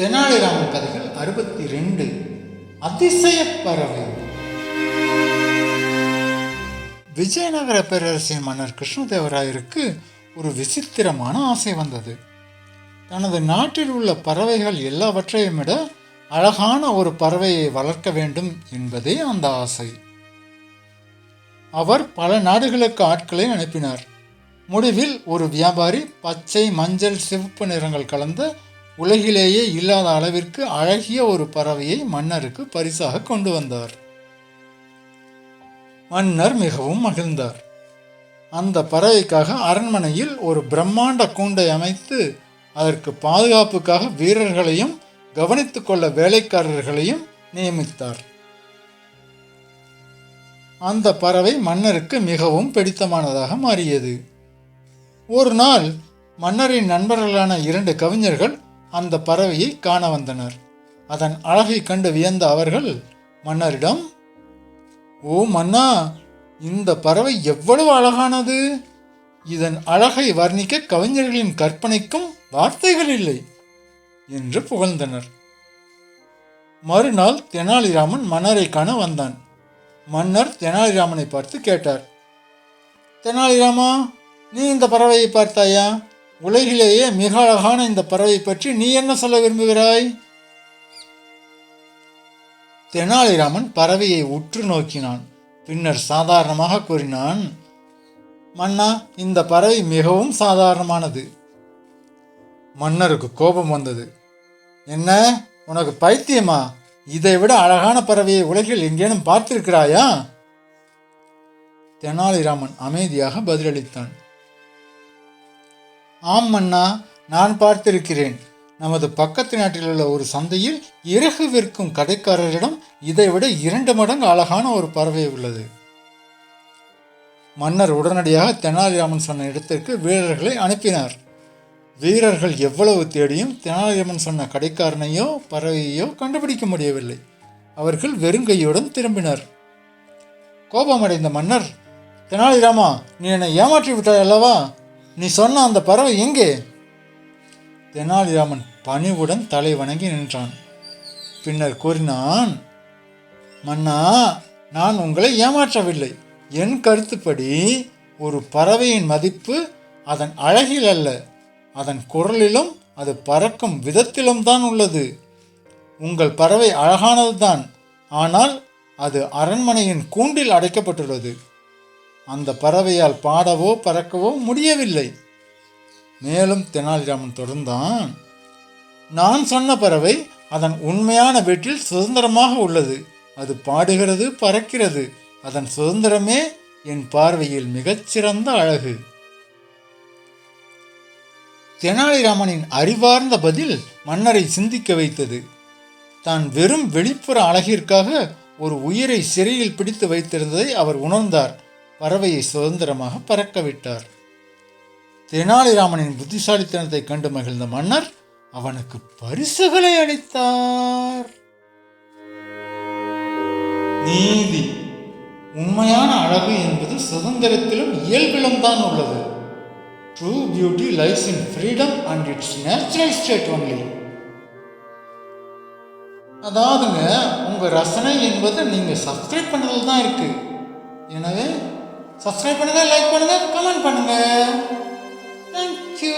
தெனாலிராமன் கதைகள் அறுபத்தி ரெண்டு அதிசய பறவை விஜயநகர பேரரசின் மன்னர் கிருஷ்ணதேவராயருக்கு ஒரு விசித்திரமான ஆசை வந்தது. தனது நாட்டில் உள்ள பறவைகள் எல்லாவற்றையும் விட அழகான ஒரு பறவையை வளர்க்க வேண்டும் என்பதே அந்த ஆசை. அவர் பல நாடுகளுக்கு ஆட்களை அனுப்பினார். முடிவில் ஒரு வியாபாரி பச்சை மஞ்சள் சிவப்பு நிறங்கள் கலந்த உலகிலேயே இல்லாத அளவிற்கு அழகிய ஒரு பறவையை மன்னருக்கு பரிசாக கொண்டு வந்தார். மன்னர் மிகவும் மகிழ்ந்தார். அந்த பறவைக்காக அரண்மனையில் ஒரு பிரம்மாண்ட கூண்டை அமைத்து அதற்கு பாதுகாப்புக்காக வீரர்களையும் கவனித்து கொள்ள வேலைக்காரர்களையும் நியமித்தார். அந்த பறவை மன்னருக்கு மிகவும் பிடித்தமானதாக மாறியது. ஒரு நாள் மன்னரின் நண்பர்களான இரண்டு கவிஞர்கள் அந்த பறவையை காண வந்தனர். அதன் அழகை கண்டு வியந்த அவர்கள் மன்னரிடம் ஓ மன்னா இந்த பறவை எவ்வளவு அழகானது! இதன் அழகை வர்ணிக்க கவிஞர்களின் கற்பனைக்கும் வார்த்தைகள் இல்லை என்று புகழ்ந்தனர். மறுநாள் தெனாலிராமன் மன்னரை காண வந்தான். மன்னர் தெனாலிராமனை பார்த்து கேட்டார் தெனாலிராமா நீ இந்த பறவையை பார்த்தாயா? உலகிலேயே மிக அழகான இந்த பறவை பற்றி நீ என்ன சொல்ல விரும்புகிறாய்? தெனாலிராமன் பறவையை உற்று நோக்கினான். பின்னர் சாதாரணமாக கூறினான் மன்னா இந்த பறவை மிகவும் சாதாரணமானது. மன்னருக்கு கோபம் வந்தது. என்ன உனக்கு பைத்தியமா? இதை விட அழகான பறவையை உலகில் எங்கேனும் பார்த்திருக்கிறாயா? தெனாலிராமன் அமைதியாக பதிலளித்தான். ஆம் மன்னா நான் பார்த்திருக்கிறேன். நமது பக்கத்து நாட்டில் உள்ள ஒரு சந்தையில் இறகு விற்கும் கடைக்காரரிடம் இதைவிட இரண்டு மடங்கு அழகான ஒரு பறவை உள்ளது. மன்னர் உடனடியாக தெனாலிராமன் சொன்ன இடத்திற்கு வீரர்களை அனுப்பினார். வீரர்கள் எவ்வளவு தேடியும் தெனாலிராமன் சொன்ன கடைக்காரனையோ பறவையோ கண்டுபிடிக்க முடியவில்லை. அவர்கள் வெறுங்கையுடன் திரும்பினர். கோபமடைந்த மன்னர் தெனாலிராமா நீ என்னை ஏமாற்றி விட்டாய் அல்லவா? நீ சொன்ன அந்த பறவை எங்கே? தெனாலிராமன் பணிவுடன் தலை வணங்கி நின்றான். பின்னர் கூறினான் மன்னா நான் உங்களை ஏமாற்றவில்லை. என் கருத்துப்படி ஒரு பறவையின் மதிப்பு அதன் அழகில் அல்ல. அதன் குரலிலும் அது பறக்கும் விதத்திலும் தான் உள்ளது. உங்கள் பறவை அழகானதுதான். ஆனால் அது அரண்மனையின் கூண்டில் அடைக்கப்பட்டுள்ளது. அந்த பறவையால் பாடவோ பறக்கவோ முடியவில்லை. மேலும் தெனாலிராமன் தொடர்ந்தான் நான் சொன்ன பறவை அதன் உண்மையான வீட்டில் சுதந்திரமாக உள்ளது. அது பாடுகிறது பறக்கிறது. அதன் சுதந்திரமே என் பார்வையில் மிகச்சிறந்த அழகு. தெனாலிராமனின் அறிவார்ந்த பதில் மன்னரை சிந்திக்க வைத்தது. தான் வெறும் வெளிப்புற அழகிற்காக ஒரு உயிரை சிறையில் பிடித்து வைத்திருந்ததை அவர் உணர்ந்தார். பறவையை சுதந்திரமாக பறக்க விட்டார். தெனாலிராமனின் புத்திசாலித்தனத்தை கண்டு மகிழ்ந்த மன்னர் அவனுக்கு பரிசுகளை அளித்தார். நீதி உண்மையான அழகு என்பது சுதந்திரத்திலும் இயல்பிலும் தான் உள்ளது. True beauty lies in freedom and it's natural state only அதாவதுங்க உங்கள் ரசனை என்பது நீங்கள் சப்ஸ்கிரைப் பண்ணுறது தான் இருக்குது எனவே சப்ஸ்கிரைப் பண்ணுங்கள் லைக் பண்ணுங்கள் கமெண்ட் பண்ணுங்கள் தேங்க்யூ